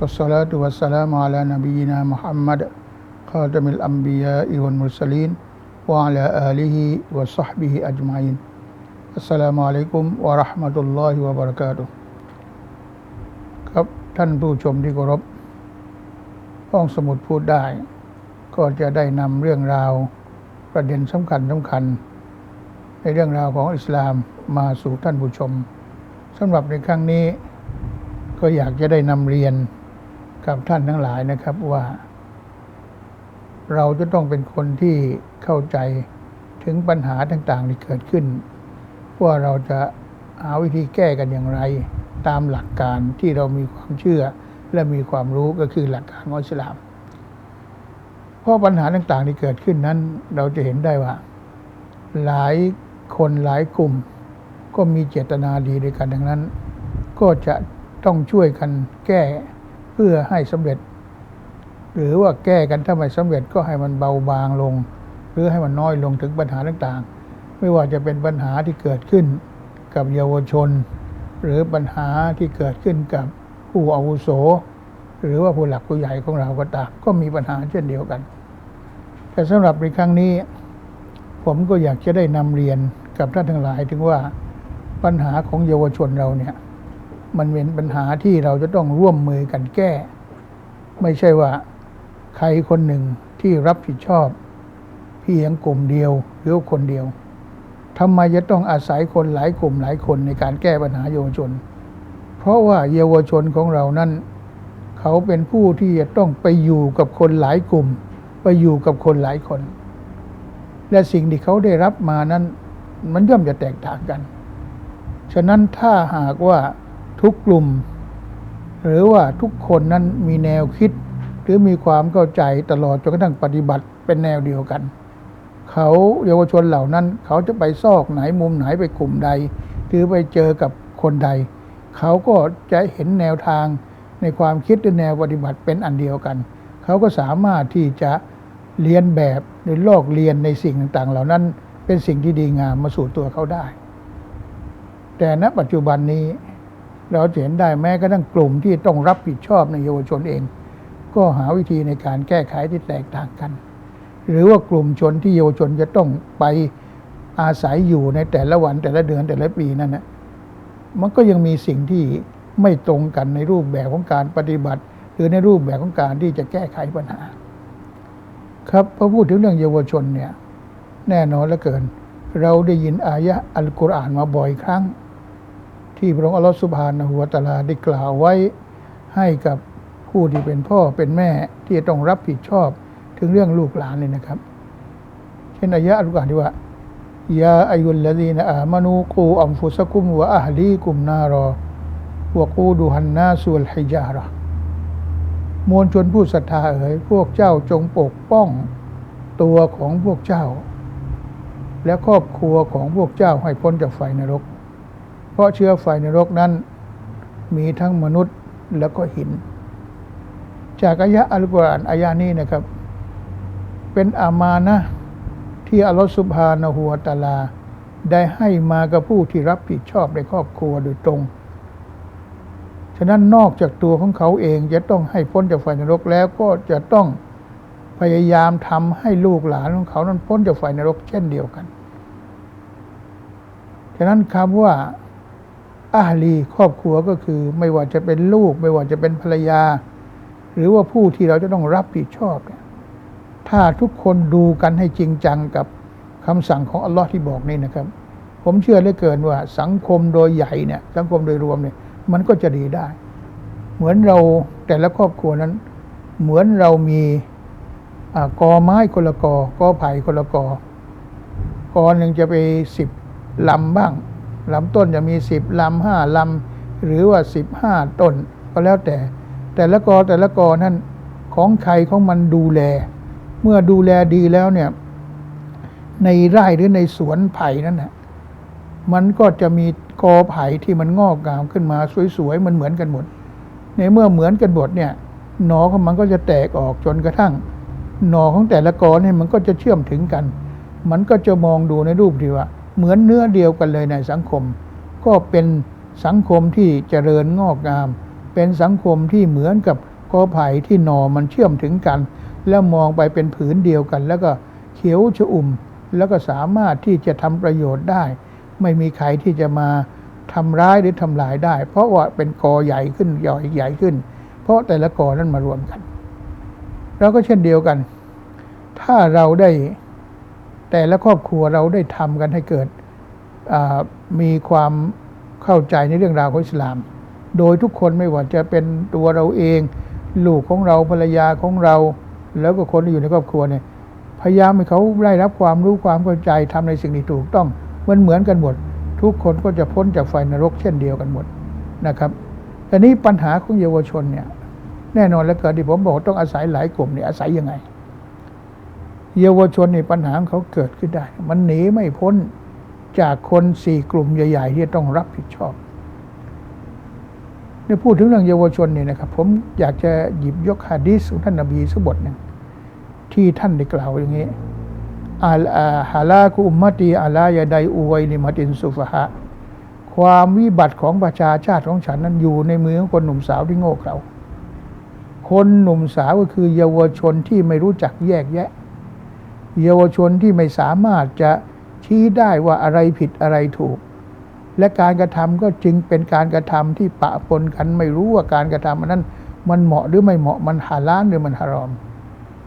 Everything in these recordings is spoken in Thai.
والصلاة والسلام على نبينا محمد خاتم الأنبياء والمرسلين وعلى آله وصحبه أجمعين السلام عليكم ورحمة الله وبركاته ครับท่านผู้ชมที่เคารพห้องสมุดพูดได้ ก็จะได้นำเรื่องราว ประเด็นสำคัญสำคัญ ในเรื่องราวของอิสลามมาสู่ท่านผู้ชมสำหรับในครั้งนี้ ก็อยากจะได้นำเรียน กับท่านทั้งหลายนะครับว่า เราจะต้องเป็นคนที่เข้าใจถึงปัญหาต่างๆ ที่เกิดขึ้น ว่าเราจะหาวิธีแก้กันอย่างไร ตามหลักการที่เรามีความเชื่อ และมีความรู้ก็คือหลักการของอิสลามเพราะปัญหาต่างๆ ที่เกิดขึ้นนั้น เราจะเห็นได้ว่า หลายคนหลายกลุ่ม ก็มีเจตนาดีด้วยกันดังนั้น ก็จะต้องช่วยกันแก้ พื่อให้สำเร็จ หรือว่าแก้กันถ้าไม่สำเร็จก็ให้มันเบาบางลง หรือให้มันน้อยลงถึงปัญหาต่างๆ ไม่ว่าจะเป็นปัญหาที่เกิดขึ้นกับเยาวชน หรือปัญหาที่เกิดขึ้นกับผู้อาวุโส หรือว่าผู้หลักผู้ใหญ่ของเราก็ตามก็มีปัญหาเช่นเดียวกัน แต่สำหรับในครั้งนี้ ผมก็อยากจะได้นำเรียนกับท่านทั้งหลายถึงว่าปัญหาของเยาวชนเราเนี่ย มันเป็นปัญหาที่เราจะต้องร่วมมือกันแก้ ไม่ใช่ว่าใครคนหนึ่งที่รับผิดชอบ เพียงกลุ่มเดียวหรือคนเดียวทำไมจะต้องอาศัยคนหลายกลุ่มหลายคนในการแก้ปัญหาเยาวชน เพราะว่าเยาวชนของเรานั้นเขาเป็นผู้ที่จะต้องไปอยู่กับคนหลายกลุ่ม ไปอยู่กับคนหลายคน และสิ่งที่เขาได้รับมานั้น มันย่อมจะแตกต่างกัน ฉะนั้นถ้าหากว่า ทุกกลุ่ม หรือว่าทุกคนนั้นมีแนวคิด หรือมีความเข้าใจตลอดจนกระทั่งปฏิบัติเป็นแนวเดียวกัน เขาเยาวชนเหล่านั้น เขาจะไปซอกไหนมุมไหนไปกลุ่มใด หรือไปเจอกับคนใด เขาก็จะเห็นแนวทางในความคิดหรือแนวปฏิบัติเป็นอันเดียวกัน เขาก็สามารถที่จะเรียนแบบหรือลอกเรียนในสิ่งต่างๆ เหล่านั้นเป็นสิ่งที่ดีงามมาสู่ตัวเขาได้ แต่ณปัจจุบันนี้ เราจะเห็นได้แม้กระทั่งกลุ่มที่ต้องรับผิดชอบในเยาวชนเอง ก็หาวิธีในการแก้ไขที่แตกต่างกัน หรือว่ากลุ่มชนที่เยาวชนจะต้องไปอาศัยอยู่ในแต่ละวันแต่ละเดือนแต่ละปีนั่นนะมันก็ยังมีสิ่งที่ไม่ตรงกันในรูปแบบของการปฏิบัติ หรือในรูปแบบของการที่จะแก้ไขปัญหา ครับพอพูดถึงเรื่องเยาวชนเนี่ยแน่นอนเหลือเกิน เราได้ยินอายะอัลกุรอานมาบ่อยครั้ง ที่พระองค์อัลลอฮฺสุบฮานะฮูวตาลาได้กล่าวไว้ให้กับผู้ที่เป็นพ่อเป็นแม่ที่จะต้องรับผิดชอบถึงเรื่องลูกหลานเลยนะครับ เช่นอายะอัลกุรอานที่ว่ายาอายุลลดีนอามานูกูอัมฟุสกุมวะอัลลีกุมนารอวะกูดูฮันนาสุลฮิจาระมวลชนผู้ศรัทธาเอ๋ยพวกเจ้าจงปกป้องตัวของพวกเจ้า และครอบครัวของพวกเจ้าให้พ้นจากไฟนรก เพราะเชื้อไฟนรกนั้น มีทั้งมนุษย์แล้วก็หิน จากอายะอัลกุรอานอายะนี้นะครับ เป็นอามานะที่อัลลอฮฺสุบฮานะฮูวตาลา ได้ให้มากับผู้ที่รับผิดชอบในครอบครัวโดยตรง ฉะนั้นนอกจากตัวของเขาเองจะต้องให้พ้นจากไฟนรกแล้วก็จะต้องพยายามทำให้ลูกหลานของเขานั้นพ้นจากไฟนรกเช่นเดียวกัน ฉะนั้นคำว่า อาลีครอบครัวก็คือไม่ว่าจะเป็นลูก ไม่ว่าจะเป็นภรรยา หรือว่าผู้ที่เราจะต้องรับผิดชอบเนี่ยถ้าทุกคนดูกันให้จริงจังกับคำสั่งของอัลลอฮ์ที่บอกนี่นะครับ ผมเชื่อเหลือเกินว่าสังคมโดยใหญ่เนี่ยสังคมโดยรวมเนี่ยมันก็จะดีได้ เหมือนเราแต่ละครอบครัวนั้น เหมือนเรามีอกอไม้คนละกอกอไผ่คนละกอกอหนึ่งจะไปสิบลำบ้าง ลำต้นจะมีสิบลำห้าลำหรือว่าสิบห้าต้นก็แล้วแต่ แต่ละกอแต่ละกอนั้นขของใครของมันดูแล เมื่อดูแลดีแล้วเนี่ยในไร่หรือในสวนไผ่นั่นนะมันก็จะมีกอไผ่ที่มันงอกงามขึ้นมาสวยๆมันเหมือนกันหมด ในเมื่อเหมือนกันหมดเนี่ยหนอของมันก็จะแตกออกจนกระทั่ง หนอของแต่ละกอเนี่ยมันก็จะเชื่อมถึงกัน มันก็จะมองดูในรูปที่ว่า เหมือนเนื้อเดียวกันเลยในสังคม ก็เป็นสังคมที่เจริญงอกงาม เป็นสังคมที่เหมือนกับกอไผ่ที่หนอมันเชื่อมถึงกัน แล้วมองไปเป็นผืนเดียวกัน แล้วก็เขียวชอุ่ม แล้วก็สามารถที่จะทำประโยชน์ได้ ไม่มีใครที่จะมาทำร้ายหรือทำลายได้ เพราะว่าเป็นกอใหญ่ขึ้นใหญ่ใหญ่ขึ้น เพราะแต่ละกอนั้นมารวมกัน เราก็เช่นเดียวกัน ถ้าเราได้ แต่ละครอบครัวเราได้ทำกันให้เกิดมีความเข้าใจในเรื่องราวของอิสลาม โดยทุกคนไม่ว่าจะเป็นตัวเราเอง ลูกของเราภรรยาของเรา แล้วก็คนที่อยู่ในครอบครัวเนี่ยพยายามให้เขาได้รับความรู้ความเข้าใจทำในสิ่งที่ถูกต้องมันเหมือนกันหมด ทุกคนก็จะพ้นจากไฟนรกเช่นเดียวกันหมดนะครับแต่นี้ปัญหาของเยาวชนเนี่ยแน่นอนแล้วเกิดที่ผมบอกต้องอาศัยหลายกลุ่มเนี่ยอาศัยยังไง เยาวชนนี่ปัญหาเขาเกิดขึ้นได้ มันหนีไม่พ้นจากคนสี่กลุ่มใหญ่ ๆ ที่ต้องรับผิดชอบในพูดถึงเรื่องเยาวชนนี่นะครับ ผมอยากจะหยิบยกฮะดีษของท่านนบีสักบทหนึ่งที่ท่านได้กล่าวอย่างนี้อาลาฮาลากุอุมมตีอาลายาไดอูไวลิมัตินสุฟหะความวิบัติของประชาชาติของฉันนั้นอยู่ในมือของคนหนุ่มสาวที่โง่เขลาคนหนุ่มสาวก็คือเยาวชนที่ไม่รู้จักแยกแยะ เยาวชนที่ไม่สามารถจะชี้ได้ว่าอะไรผิดอะไรถูก และการกระทำก็จึงเป็นการกระทำที่ปะปนกันไม่รู้ว่าการกระทำอันนั้นมันเหมาะหรือไม่เหมาะมันฮาลาลหรือมันฮารอม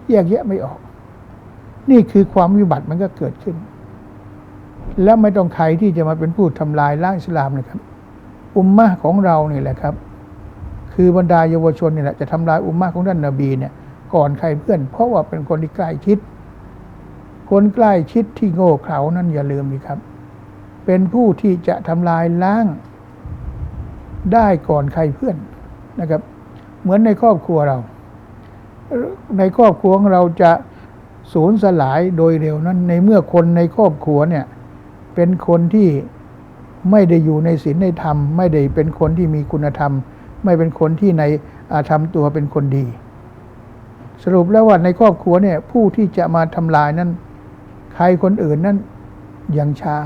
แยกแยะไม่ออก นี่คือความวิบัติมันก็เกิดขึ้น และไม่ต้องใครที่จะมาเป็นผู้ทำลายล้างอิสลามนะครับ อุมมะของเรานี่แหละครับ คือบรรดาเยาวชนนี่แหละจะทำลายอุมมะของท่านนาบีเนี่ยก่อนใครเพื่อน เพราะว่าเป็นคนที่ใกล้ชิด คนใกล้ชิดที่โง่เขลานั้นอย่าลืมนี่ครับ เป็นผู้ที่จะทำลายล้างได้ก่อนใครเพื่อนนะครับ เหมือนในครอบครัวเรา ในครอบครัวเราจะสูญสลายโดยเร็วนั้น ในเมื่อคนในครอบครัวเนี่ย เป็นคนที่ไม่ได้อยู่ในศีลในธรรม ไม่ได้เป็นคนที่มีคุณธรรม ไม่เป็นคนที่ในอาทำตัวเป็นคนดี สรุปแล้วว่าในครอบครัวเนี่ยผู้ที่จะมาทำลายนั้น ใครคนอื่นนั้นยังช้า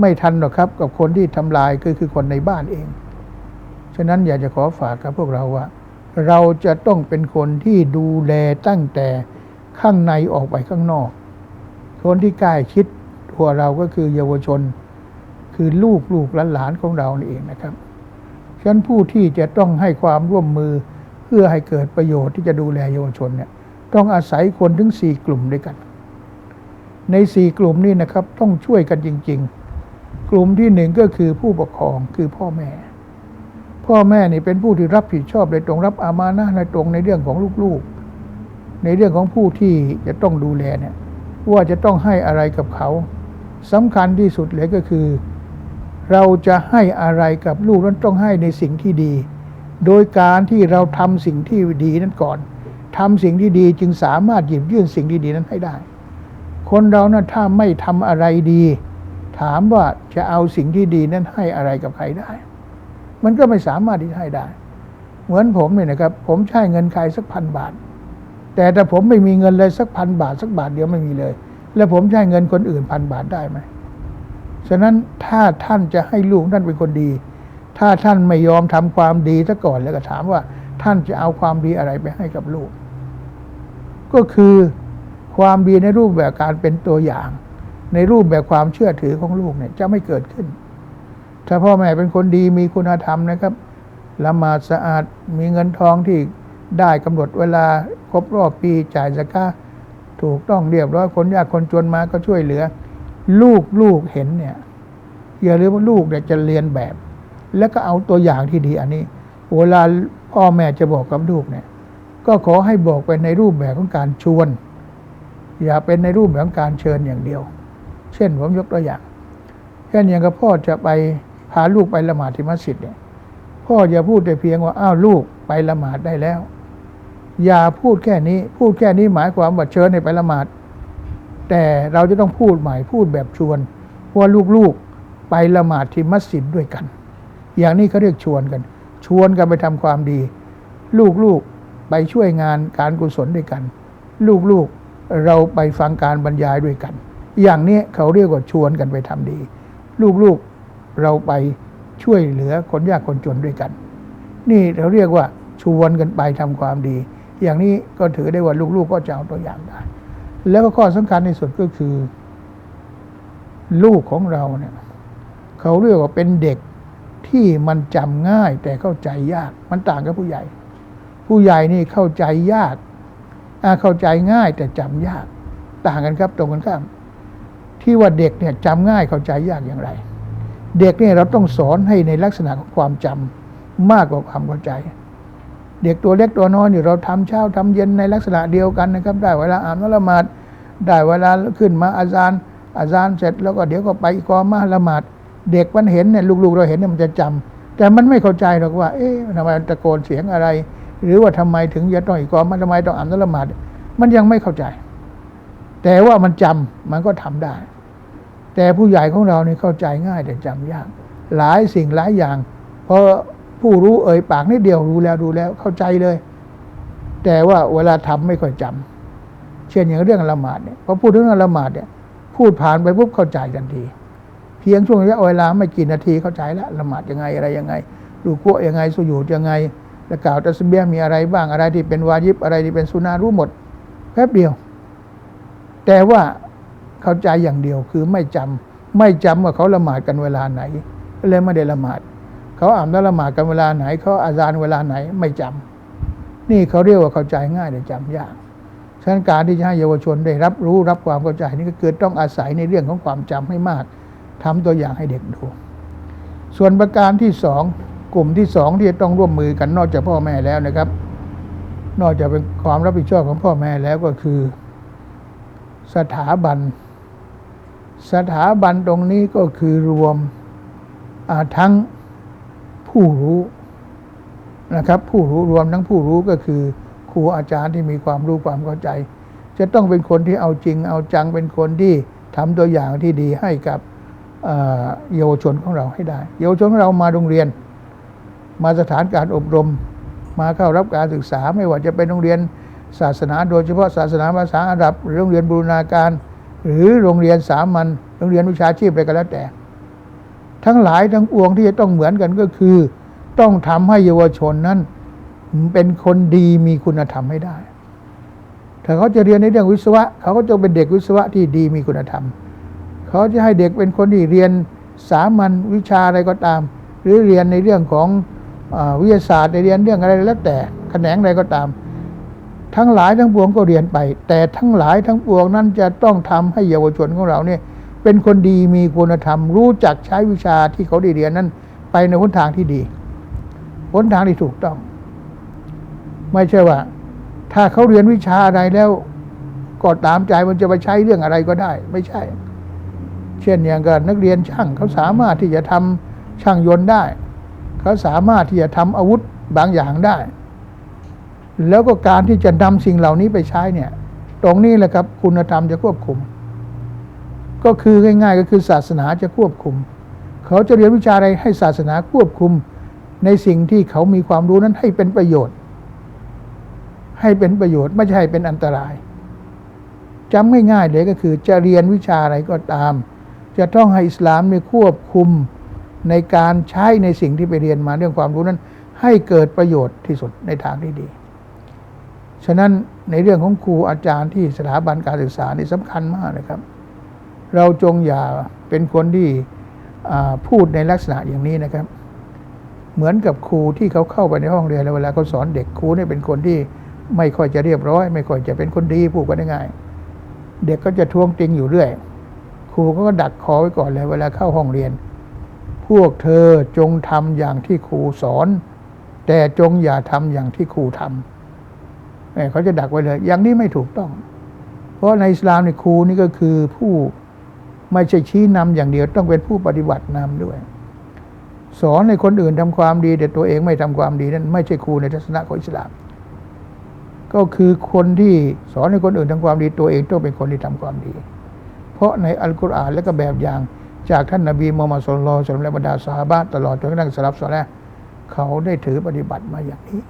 ไม่ทันหรอกครับ กับคนที่ทำลายคือคือคนในบ้านเอง ฉะนั้นอยากจะขอฝากกับพวกเราว่า เราจะต้องเป็นคนที่ดูแลตั้งแต่ข้างในออกไปข้างนอก คนที่ใกล้ชิดตัวเราก็คือเยาวชน คือลูกลูกหลานของเราเองนะครับฉะนั้นผู้ที่จะต้องให้ความร่วมมือเพื่อให้เกิดประโยชน์ที่จะดูแลเยาวชนเนี่ยต้องอาศัยคนถึงสี่กลุ่มด้วยกัน ในสี่กลุ่มนี้นะครับต้องช่วยกันจริง ๆ กลุ่มที่หนึ่งก็คือผู้ปกครองคือพ่อแม่ พ่อแม่นี่เป็นผู้ที่รับผิดชอบในตรงรับอามานะในตรงในเรื่องของลูกๆ ในเรื่องของผู้ที่จะต้องดูแลเนี่ยว่าจะต้องให้อะไรกับเขาสำคัญที่สุดเลยก็คือ เราจะให้อะไรกับลูกนั้นต้องให้ในสิ่งที่ดี โดยการที่เราทำสิ่งที่ดีนั้นก่อนทำสิ่งที่ดีจึงสามารถหยิบยื่นสิ่งที่ดีนั้นให้ได้ คนเรานะถ้าไม่ทำอะไรดี ถามว่าจะเอาสิ่งที่ดีนั้นให้อะไรกับใครได้ มันก็ไม่สามารถที่ให้ได้ เหมือนผมเนี่ยนะครับ ผมใช้เงินใครสักพันบาท แต่ถ้าผมไม่มีเงินเลยสักพันบาทสักบาทเดียวไม่มีเลย แล้วผมใช้เงินคนอื่นพันบาทได้ไหมฉะนั้นถ้าท่านจะให้ลูกท่านเป็นคนดี ถ้าท่านไม่ยอมทำความดีซะก่อนแล้วก็ถามว่า ท่านจะเอาความดีอะไรไปให้กับลูก ก็คือ ความดีในรูปแบบการเป็นตัวอย่าง ในรูปแบบความเชื่อถือของลูกเนี่ยจะไม่เกิดขึ้น ถ้าพ่อแม่เป็นคนดีมีคุณธรรมนะครับละหมาดสะอาดมีเงินทองที่ได้กำหนดเวลาครบรอบปีจ่ายสกาถูกต้องเรียบร้อยคนยากคนจนมาก็ช่วยเหลือ ลูกลูกเห็นเนี่ยอย่าลืมว่าลูกเนี่ยจะเรียนแบบ แล้วก็เอาตัวอย่างที่ดีอันนี้เวลาพ่อแม่จะบอกกับลูกเนี่ย ก็ขอให้บอกไปในรูปแบบของการชวน อย่าเป็นในรูปแบบของการเชิญอย่างเดียว เช่นผมยกตัวอย่าง เช่นอย่างกับพ่อจะไปพาลูกไปละหมาดที่มัสยิดเนี่ยพ่ออย่าพูดแต่เพียงว่าอ้าวลูกไปละหมาดได้แล้ว อย่าพูดแค่นี้ พูดแค่นี้หมายความว่าเชิญให้ไปละหมาด แต่เราจะต้องพูดใหม่พูดแบบชวนว่าลูกๆไปละหมาดที่มัสยิดด้วยกัน อย่างนี้เขาเรียกชวนกัน ชวนกันไปทำความดี ลูกๆไปช่วยงานการกุศลด้วยกัน ลูกๆ เราไปฟังการบรรยายด้วยกัน อย่างนี้เขาเรียกว่าชวนกันไปทำดี ลูกๆเราไปช่วยเหลือคนยากคนจนด้วยกัน นี่เราเรียกว่าชวนกันไปทำความดี อย่างนี้ก็ถือได้ว่าลูกๆก็จะเอาตัวอย่างได้ แล้วก็ข้อสำคัญที่สุดก็คือ ลูกของเราเนี่ยเขาเรียกว่าเป็นเด็กที่มันจำง่ายแต่เข้าใจยาก มันต่างกับผู้ใหญ่ ผู้ใหญ่นี่เข้าใจยาก เข้าใจง่ายแต่จำยากต่างกันครับ ตรงกันข้าม ที่ว่าเด็กเนี่ยจำง่ายเข้าใจยากอย่างไร เด็กเนี่ยเราต้องสอนให้ในลักษณะของความจำมากกว่าความเข้าใจ เด็กตัวเล็กตัวน้อยนี่เราทำเช้าทำเย็นในลักษณะเดียวกันนะครับ ได้เวลาอ่านละหมาดได้เวลาขึ้นมาอาจารย์ อาจารย์เสร็จแล้วก็เดี๋ยวก็ไปกอมาละหมาดเด็กมันเห็นเนี่ยลูกๆเราเห็นเนี่ยมันจะจำแต่มันไม่เข้าใจหรอกว่า เอ๊ะทำไมตะโกนเสียงอะไร หรือว่าทำไมถึงจะต้องอีกอมาทำไมต้องอ่านละหมาดมันยังไม่เข้าใจ แต่ว่ามันจำมันก็ทำได้ แต่ผู้ใหญ่ของเราเนี่ยเข้าใจง่ายแต่จำยาก หลายสิ่งหลายอย่างเพราะผู้รู้เอ่ยปากนิดเดียวรู้แล้วรู้แล้วเข้าใจเลย แต่ว่าเวลาทำไม่ค่อยจำเช่นอย่างเรื่องละหมาดเนี่ยพอพูดถึงเรื่องละหมาดเนี่ยพูดผ่านไปปุ๊บเข้าใจทันที เพียงช่วงระยะเวลาไม่กี่นาทีเข้าใจแล้วละหมาดยังไงอะไรยังไงดูกลัวยังไงสุญูดยังไง และกล่าวตัสเบียมีอะไรบ้างอะไรที่เป็นวาญิบอะไรที่เป็นสุนารู้หมดแป๊บเดียว แต่ว่าเข้าใจอย่างเดียวคือไม่จำไม่จำว่าเขาละหมาดกันเวลาไหนเลยไม่ได้ละหมาดเขาอ่านแล้วละหมาดกันเวลาไหนเขาอาจารย์เวลาไหนไม่จำนี่เขาเรียกว่าเข้าใจง่ายแต่จำยากฉะนั้นการที่จะให้เยาวชนได้รับรู้รับความเข้าใจนี่ก็เกิดต้องอาศัยในเรื่องของความจำให้มากทำตัวอย่างให้เด็กดู ส่วนประการที่สอง กลุ่มที่สองที่จะต้องร่วมมือกันนอกจากพ่อแม่แล้วนะครับ นอกจากเป็นความรับผิดชอบของพ่อแม่แล้วก็คือ สถาบัน สถาบันตรงนี้ก็คือรวมทั้งผู้รู้นะครับ ผู้รู้รวมทั้งผู้รู้ก็คือครูอาจารย์ที่มีความรู้ความเข้าใจ จะต้องเป็นคนที่เอาจริง เอาจังเป็นคนที่ทำตัวอย่างที่ดีให้กับเอ่อเยาวชนของเราให้ได้ เยาวชนของเรามาโรงเรียน มาสถานการอบรม มาเข้ารับการศึกษาไม่ว่าจะเป็นโรงเรียนศาสนา โดยเฉพาะศาสนาภาษาอาหรับหรือโรงเรียนบูรณาการ หรือโรงเรียนสามัญโรงเรียนวิชาชีพอะไรก็แล้วแต่ ทั้งหลายทั้งปวงที่จะต้องเหมือนกันก็คือ ต้องทำให้เยาวชนนั้นเป็นคนดีมีคุณธรรมให้ได้ ถ้าเขาจะเรียนในเรื่องวิศวะ เขาก็จะเป็นเด็กวิศวะที่ดีมีคุณธรรม เขาจะให้เด็กเป็นคนที่เรียนสามัญวิชาอะไรก็ตาม หรือเรียนในเรื่องของ วิทยาศาสตร์เรียนเรื่องอะไรแล้วแต่แขนงใดก็ตาม ทั้งหลายทั้งปวงก็เรียนไป แต่ทั้งหลายทั้งปวงนั้นจะต้องทำให้เยาวชนของเราเนี่ยเป็นคนดีมีคุณธรรม รู้จักใช้วิชาที่เขาได้เรียนนั้น ไปในหนทางที่ดีหนทางที่ถูกต้อง ไม่ใช่ว่า ถ้าเขาเรียนวิชาอะไรแล้วก็ตามใจมันจะไปใช้เรื่องอะไรก็ได้ ไม่ใช่ เช่นอย่างกับนักเรียนช่างเขาสามารถที่จะทำช่างยนต์ได้ เขาสามารถที่จะทำอาวุธบางอย่างได้ แล้วก็การที่จะนำสิ่งเหล่านี้ไปใช้เนี่ย ตรงนี้แหละครับคุณธรรมจะควบคุม ก็คือง่ายๆ ก็คือศาสนาจะควบคุม เขาจะเรียนวิชาอะไรให้ศาสนาควบคุมในสิ่งที่เขามีความรู้นั้นให้เป็นประโยชน์ ให้เป็นประโยชน์ไม่ใช่ให้เป็นอันตรายจำง่ายๆเลยก็คือจะเรียนวิชาอะไรก็ตาม จะต้องให้อิสลามเนี่ยควบคุม ในการใช้ในสิ่งที่ไปเรียนมาเรื่องความรู้นั้น ให้เกิดประโยชน์ที่สุดในทางที่ดี ฉะนั้นในเรื่องของครูอาจารย์ที่สถาบันการศึกษานี่สำคัญมากนะครับ เราจงอย่าเป็นคนที่พูดในลักษณะอย่างนี้นะครับ เหมือนกับครูที่เขาเข้าไปในห้องเรียนแล้วเวลาเขาสอนเด็กครูเนี่ยเป็นคนที่ไม่ค่อยจะเรียบร้อย ไม่ค่อยจะเป็นคนดีพูดกันง่ายเด็กก็จะทวงติงอยู่เรื่อย ครูก็ดักคอไว้ก่อนเลยเวลาเข้าห้องเรียน วกเธอจงทำอย่างที่ครูสอน แต่จงอย่าทำอย่างที่ครูทำแม่เขาจะดักไว้เลย อย่างนี้ไม่ถูกต้อง เพราะในอิสลามในครูนี่ก็คือผู้ไม่ใช่ชี้นำอย่างเดียวต้องเป็นผู้ปฏิบัตินำด้วย สอนให้คนอื่นทำความดี แต่ตัวเองไม่ทำความดีนั้นไม่ใช่ครูในทัศนะของอิสลาม ก็คือคนที่สอนให้คนอื่นทำความดีตัวเองต้องเป็นคนที่ทำความดี เพราะในอัลกุรอานและก็แบบอย่าง จากท่านนบีมูฮัมมัดสุลลัลลอฮุอะลัยฮิวะซัลมและบรรดาสหายตลอดจนกระทั่งสลับสลห์เขาได้ถือปฏิบัติมาอย่างนี้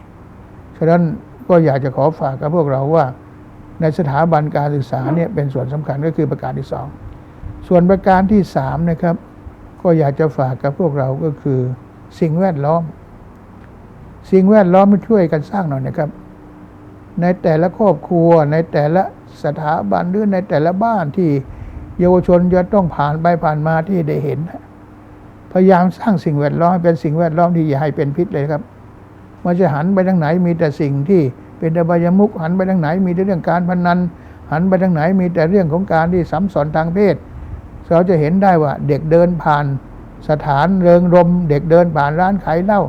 ฉะนั้นก็อยากจะขอฝากกับพวกเราว่า ในสถาบันการศึกษาเนี่ยเป็นส่วนสำคัญก็คือประการที่สองส่วนประการที่สามนะครับ ก็อยากจะฝากกับพวกเราก็คือ สิ่งแวดล้อม สิ่งแวดล้อมมาช่วยกันสร้างหน่อยนะครับ ในแต่ละครอบครัวในแต่ละสถาบันหรือในแต่ละบ้านที่ เยาวชนจะต้องผ่านไปผ่านมาที่ได้เห็น พยายามสร้างสิ่งแวดล้อมเป็นสิ่งแวดล้อมที่อย่าให้เป็นพิษเลยครับมันจะหันไปทางไหนมีแต่สิ่งที่เป็นอบายมุขหันไปทางไหนมีแต่เรื่องการพนัน หันไปทางไหนมีแต่เรื่องของการที่สัมสอนทางเพศ เราจะเห็นได้ว่าเด็กเดินผ่านสถานเริงรม เด็กเดินผ่านร้านขายเหล้า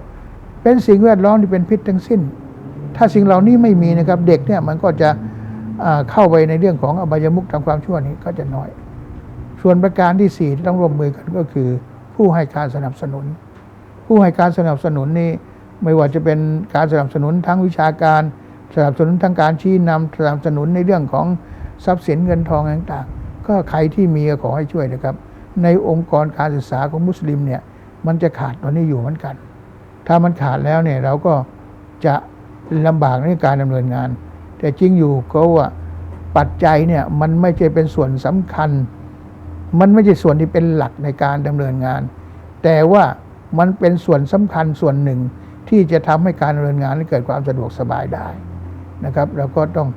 เป็นสิ่งแวดล้อมที่เป็นพิษทั้งสิ้น ถ้าสิ่งเหล่านี้ไม่มีนะครับเด็กเนี่ยมันก็จะเข้าไปในเรื่องของอบายมุขทางความชั่วนี้ก็จะน้อย ส่วนประการที่สี่ที่ต้องร่วมมือกันก็คือ ผู้ให้การสนับสนุน ผู้ให้การสนับสนุนนี้ไม่ว่าจะเป็นการสนับสนุนทั้งวิชาการ สนับสนุนทั้งการชี้นำสนับสนุนในเรื่องของทรัพย์สินเงินทองต่างๆ ก็ใครที่มีก็ขอให้ช่วยนะครับ ในองค์กรการศึกษาของมุสลิมเนี่ยมันจะขาดตอนนี้อยู่เหมือนกัน ถ้ามันขาดแล้วเนี่ยเราก็จะลำบากในการดำเนินงาน แต่จริงอยู่ก็ว่าปัจจัยเนี่ยมันไม่ใช่เป็นส่วนสำคัญ มันไม่ใช่ส่วนที่เป็นหลักในการดำเนินงาน แต่ว่ามันเป็นส่วนสำคัญส่วนหนึ่งที่จะทำให้การดำเนินงานให้เกิดความสะดวกสบายได้นะครับเราก็ต้อง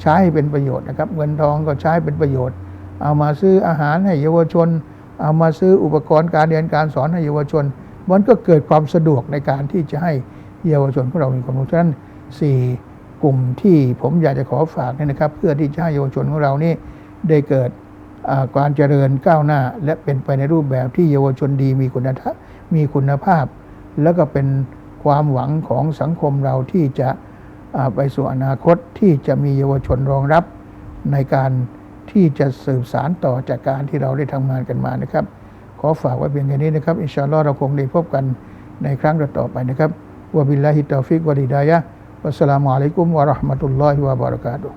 ใช้ให้เป็นประโยชน์นะครับ เงินทองก็ใช้เป็นประโยชน์ เอามาซื้ออาหารให้เยาวชน เอามาซื้ออุปกรณ์การเรียนการสอนให้เยาวชน มันก็เกิดความสะดวกในการที่จะให้เยาวชนของเรามีความรู้ฉะนั้นสี่กลุ่มที่ผมอยากจะขอฝากนี่นะครับ เพื่อที่จะให้เยาวชนของเรานี่ได้เกิด การเจริญก้าวหน้า และเป็นไปในรูปแบบที่เยาวชนดีมีคุณภาพมีคุณภาพ แล้วก็เป็นความหวังของสังคมเราที่จะไปสู่อนาคตที่จะมีเยาวชนรองรับในการที่จะสืบสารต่อจากการที่เราได้ทำงานกันมานะครับ ขอฝากไว้เพียงแค่นี้นะครับ อินชาอัลลอฮ์เราคงได้พบกันในครั้งต่อไปนะครับวะบิลลาฮิตตอฟิกวะดิดายะวัสสลามุอะลัยกุมวะราะห์มะตุลลอฮิวะบะเราะกาตุฮ์